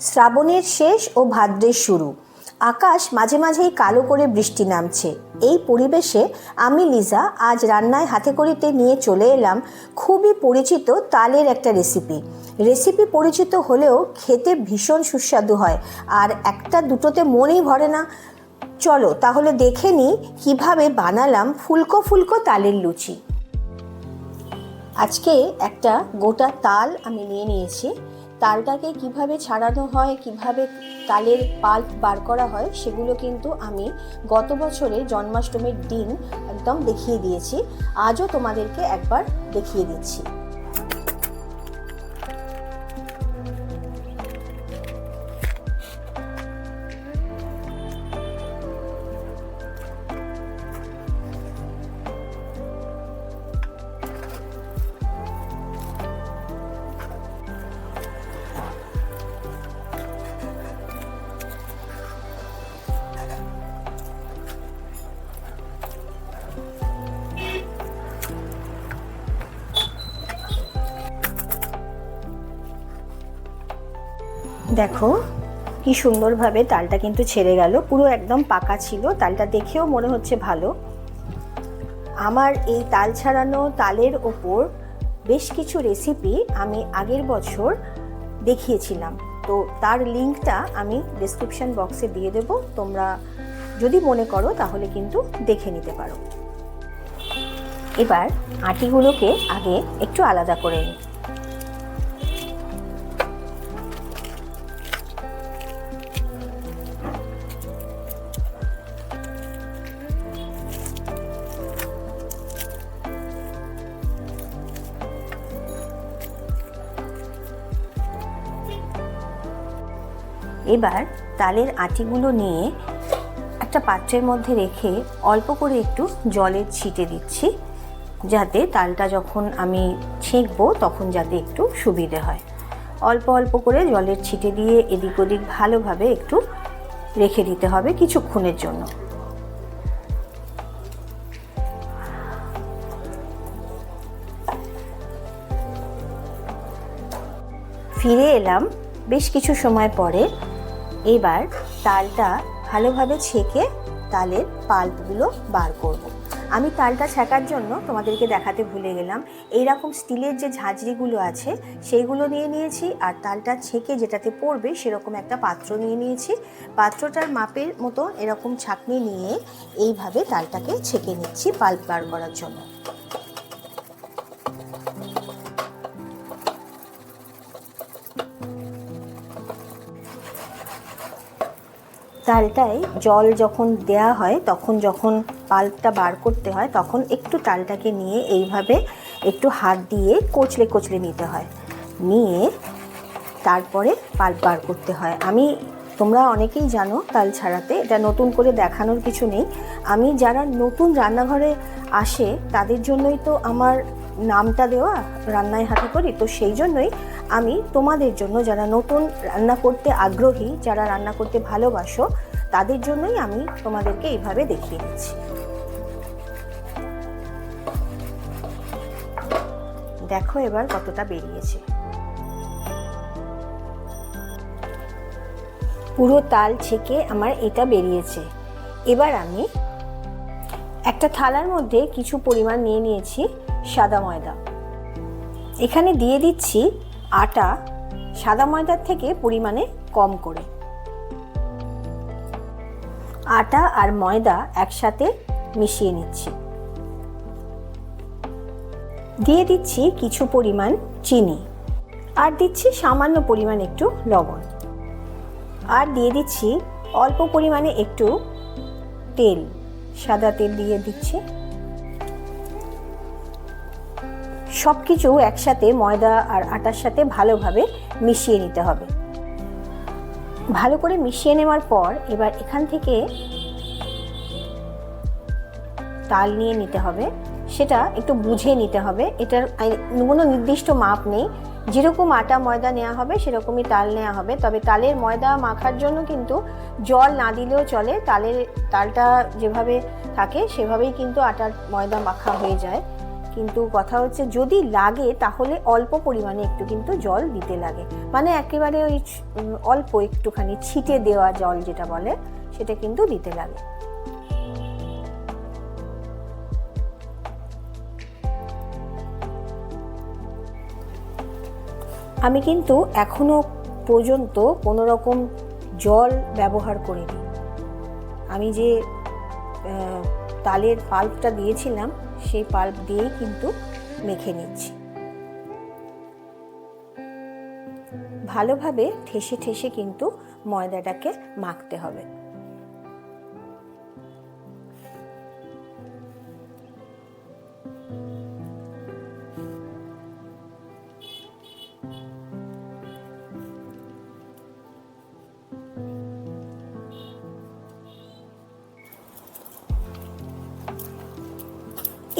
শ্রাবণের শেষ ও ভাদ্রের শুরু। আকাশ মাঝে মাঝেই কালো করে বৃষ্টি নামছে। এই পরিবেশে আমি, লিজা, আজ রান্নায় হাতে করিতে নিয়ে চলে এলাম খুবই পরিচিত তালের একটা রেসিপি রেসিপি পরিচিত হলেও খেতে ভীষণ সুস্বাদু হয় আর একটা দুটোতে মনেই ভরে না। চলো তাহলে দেখে নিই কীভাবে বানালাম ফুলকো ফুলকো তালের লুচি। আজকে একটা গোটা তাল আমি নিয়ে নিয়েছি। তালটাকে কীভাবে ছাড়ানো হয়, কীভাবে তালের পাল্প বার করা হয়, সেগুলো কিন্তু আমি গত বছরে জন্মাষ্টমীর দিন একদম দেখিয়ে দিয়েছি। আজও তোমাদেরকে একবার দেখিয়ে দিচ্ছি। দেখো, কি সুন্দরভাবে তালটা কিন্তু ছেড়ে গেল। পুরো একদম পাকা ছিল, তালটা দেখেও মনে হচ্ছে ভালো। আমার এই তাল ছাড়ানো তালের ওপর বেশ কিছু রেসিপি আমি আগের বছর দেখিয়েছিলাম। তো তার লিঙ্কটা আমি ডিসক্রিপশন বক্সে দিয়ে দেব। তোমরা যদি মনে করো, তাহলে কিন্তু দেখে নিতে পারো। এবার আটিগুলোকে আগে একটু আলাদা করে নিই। এবার তালের আটিগুলো নিয়ে একটা পাত্রের মধ্যে রেখে অল্প করে একটু জলের ছিটে দিচ্ছি, যাতে তালটা যখন আমি ছেঁকবো তখন যাতে একটু সুবিধে হয়। অল্প অল্প করে জলের ছিটে দিয়ে এদিক ওদিক ভালোভাবে একটু রেখে দিতে হবে কিছুক্ষণের জন্য। ফিরে এলাম। বেশ কিছু সময় পরে এবার তালটা ভালোভাবে ছেঁকে তালের পাল্পগুলো বার করব। আমি তালটা ছেঁকার জন্য তোমাদেরকে দেখাতে ভুলে গেলাম। এইরকম স্টিলের যে ঝাঁঝরিগুলো আছে, সেইগুলো নিয়ে নিয়েছি আর তালটা ছেঁকে যেটাতে পড়বে সেরকম একটা পাত্র নিয়ে নিয়েছি। পাত্রটার মাপের মতো এরকম ছাঁকনি নিয়ে এইভাবে তালটাকে ছেঁকে নিচ্ছি পাল্প বার করার জন্য। তালটায় জল যখন দেয়া হয়, তখন যখন পাল্পটা বার করতে হয়, তখন একটু তালটাকে নিয়ে এইভাবে একটু হাত দিয়ে কচলে কচলে নিতে হয়। নিয়ে তারপরে পাল্প বার করতে হয়। আমি, তোমরা অনেকেই জানো তাল ছাড়াতে, এটা নতুন করে দেখানোর কিছু নেই। আমি যারা নতুন রান্নাঘরে আসে, তাদের জন্যই তো আমার নামটা দেওয়া রান্নায় হাতে করি, তো সেই জন্যই আমি তোমাদের জন্য যারা নতুন রান্না করতে আগ্রহী, যারা রান্না করতে ভালোবাসো, তাদের জন্যই আমি তোমাদেরকে এইভাবে দেখিয়ে দিচ্ছি। দেখো এবার কতটা বেরিয়েছে। পুরো তাল ছেঁকে আমার এটা বেরিয়েছে। এবার আমি একটা থালার মধ্যে কিছু পরিমাণ নিয়ে নিয়েছি। সাদা ময়দা। এখানে দিয়ে দিচ্ছি আটা সাদা ময়দার থেকে পরিমাণে কম করে। আটা আর ময়দা একসাথে মিশিয়ে নিচ্ছি। দিয়ে দিচ্ছি কিছু পরিমাণ চিনি আর দিচ্ছি সামান্য পরিমাণ একটু লবণ। আর দিয়ে দিচ্ছি অল্প পরিমাণে একটু তেল। সাদা তেল দিয়ে দিচ্ছি। সব কিছু একসাথে ময়দা আর আটার সাথে ভালোভাবে মিশিয়ে নিতে হবে। ভালো করে মিশিয়ে নেওয়ার পর এবার এখান থেকে তাল নিয়ে নিতে হবে। সেটা একটু বুঝে নিতে হবে। এটার কোনো নির্দিষ্ট মাপ নেই। যেরকম আটা ময়দা নেওয়া হবে, সেরকমই তাল নেওয়া হবে। তবে তালের ময়দা মাখার জন্য কিন্তু জল না দিলেও চলে। তালের, তালটা যেভাবে থাকে, সেভাবেই কিন্তু আটার ময়দা মাখা হয়ে যায়। কিন্তু কথা হচ্ছে যদি লাগে তাহলে অল্প পরিমাণে একটু কিন্তু জল দিতে লাগে। মানে একেবারে ওই অল্প একটুখানি ছিটে দেওয়া জল যেটা বলে, সেটা কিন্তু দিতে লাগে। আমি কিন্তু এখনও পর্যন্ত কোনো রকম জল ব্যবহার করিনি। আমি যে তালের পাল্পটা দিয়েছিলাম সেই পাল্প দিয়েই কিন্তু মেখে নিচ্ছি। ভালোভাবে ঠেসে ঠেসে কিন্তু ময়দাটাকে মাখতে হবে।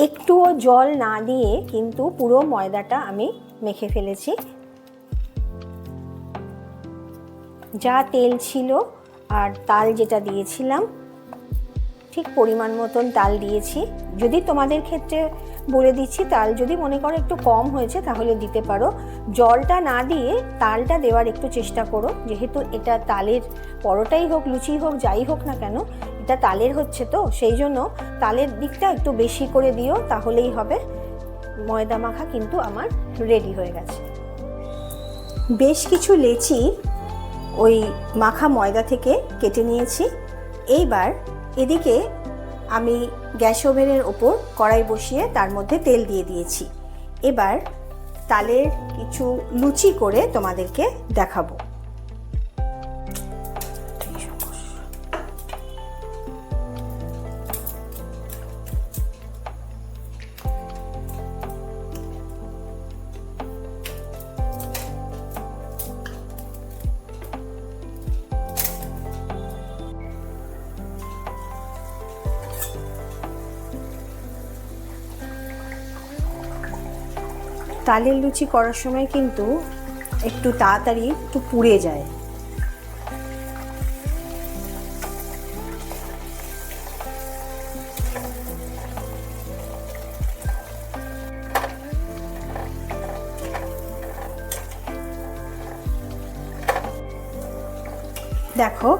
একটুও জল না দিয়ে কিন্তু পুরো ময়দাটা আমি মেখে ফেলেছি। যা তেল ছিল আর তাল যেটা দিয়েছিলাম, ঠিক পরিমাণ মতন তাল দিয়েছি। যদি তোমাদের ক্ষেত্রে বলে দিচ্ছি, তাল যদি মনে করো একটু কম হয়েছে তাহলে দিতে পারো। জলটা না দিয়ে তালটা দেওয়ার একটু চেষ্টা করো, যেহেতু এটা তালের পরোটাই হোক, লুচি হোক, যাই হোক না কেন এটা তালের হচ্ছে তো, সেই জন্য তালের দিকটা একটু বেশি করে দিও, তাহলেই হবে। ময়দা মাখা কিন্তু আমার রেডি হয়ে গেছে। বেশ কিছু লেচি ওই মাখা ময়দা থেকে কেটে নিয়েছি। এইবার এদিকে আমি গ্যাস ওভেনের ওপর কড়াই বসিয়ে তার মধ্যে তেল দিয়ে দিয়েছি। এবার তালের কিছু লুচি করে তোমাদেরকে দেখাবো। তালের লুচি করার সময় কিন্তু একটু তাড়াতাড়ি একটু পুড়ে যায়। দেখো,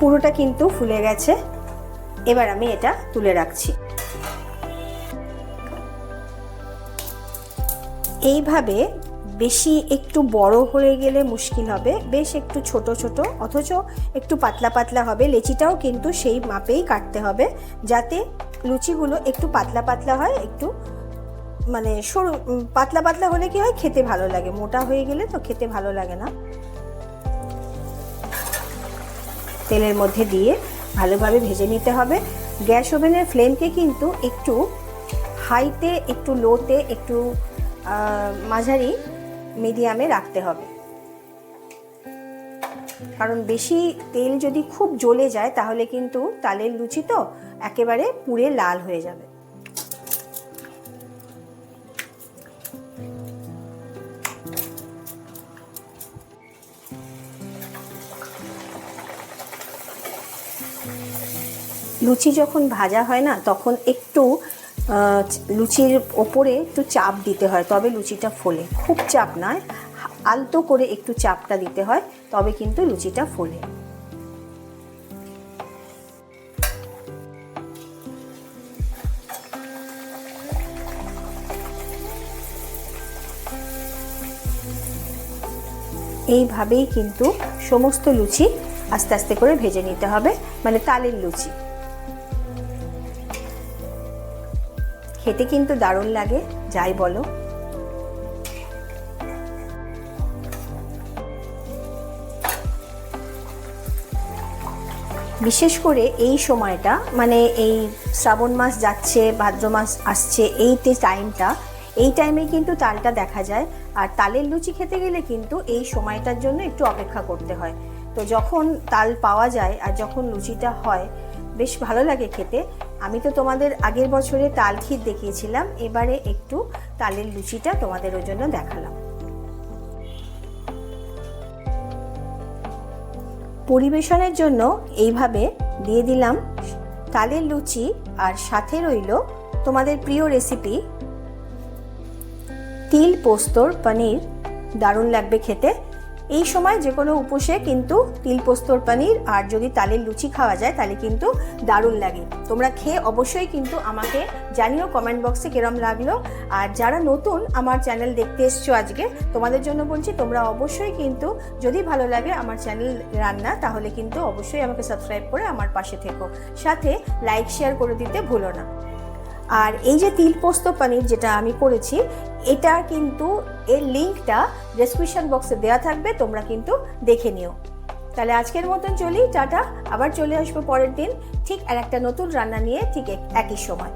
পুরোটা কিন্তু ফুলে গেছে। এবার আমি এটা তুলে রাখছি। এইভাবে বেশি একটু বড় হয়ে গেলে মুশকিল হবে, বেশ একটু ছোট ছোট, অথচ একটু পাতলা পাতলা হবে, লেচিটাও কিন্তু সেই মাপেই কাটতে হবে, যাতে লুচিগুলো একটু পাতলা পাতলা হয়, একটু মানে সরু পাতলা পাতলা হলে কি হয়, খেতে ভালো লাগে, মোটা হয়ে গেলে তো খেতে ভালো লাগে না। তেলের মধ্যে দিয়ে ভালোভাবে ভেজে নিতে হবে, গ্যাস ওভেনের ফ্লেমকে কিন্তু একটু হাইতে, একটু লোতে, একটু মাঝারি মিডিয়ামে রাখতে হবে। কারণ বেশি তেল যদি খুব জ্বলে যায়, তাহলে কিন্তু তালের লুচি তো একেবারে পুড়ে লাল হয়ে যাবে। লুচি যখন ভাজা হয় না, তখন একটু লুচির ওপরে একটু চাপ দিতে হয়, তবে লুচিটা ফোলে। খুব চাপ নয়, আলতো করে একটু চাপটা দিতে হয়, তবে কিন্তু লুচিটা ফোলে। এইভাবেই কিন্তু সমস্ত লুচি আস্তে আস্তে করে ভেজে নিতে হবে মানে তালের লুচি। খেতে কিন্তু দারুণ লাগে, যাই বলো। বিশেষ করে এই সময়টা মানে এই শ্রাবণ মাস যাচ্ছে, ভাদ্র মাস আসছে, এই যে টাইমটা, এই টাইমে কিন্তু তালটা দেখা যায়। আর তালের লুচি খেতে গেলে কিন্তু এই সময়টার জন্য একটু অপেক্ষা করতে হয়। তো যখন তাল পাওয়া যায় আর যখন লুচিটা হয়, বেশ ভালো লাগে খেতে। আমি তো তোমাদের আগের বছরে তাল ক্ষীর দেখিয়েছিলাম, এবারে একটু তালের লুচিটা তোমাদের ওই জন্য দেখালাম। পরিবেশনের জন্য এইভাবে দিয়ে দিলাম তালের লুচি আর সাথে রইল তোমাদের প্রিয় রেসিপি তিল পোস্তর পনির। দারুণ লাগবে খেতে। এই সময় যে কোনো উপসে কিন্তু তিল পোস্তর পনির আর যদি তালের লুচি খাওয়া যায়, তাহলে কিন্তু দারুণ লাগে। তোমরা খেয়ে অবশ্যই কিন্তু আমাকে জানিও কমেন্ট বক্সে কেরম লাগল। আর যারা নতুন আমার চ্যানেল দেখতে এসছো আজকে, তোমাদের জন্য বলছি তোমরা অবশ্যই কিন্তু যদি ভালো লাগে আমার চ্যানেল রান্না, তাহলে কিন্তু অবশ্যই আমাকে সাবস্ক্রাইব করে আমার পাশে থেকো। সাথে লাইক শেয়ার করে দিতে ভুলো না। আর এই যে তিল পোস্ত পানির যেটা আমি করেছি, এটা কিন্তু এর লিঙ্কটা ডেসক্রিপশন বক্সে দেওয়া থাকবে, তোমরা কিন্তু দেখে নিও। তাহলে আজকের মতন চলি, টাটা, আবার চলে আসব পরের দিন, ঠিক আর একটা নতুন রান্না নিয়ে ঠিক একই সময়।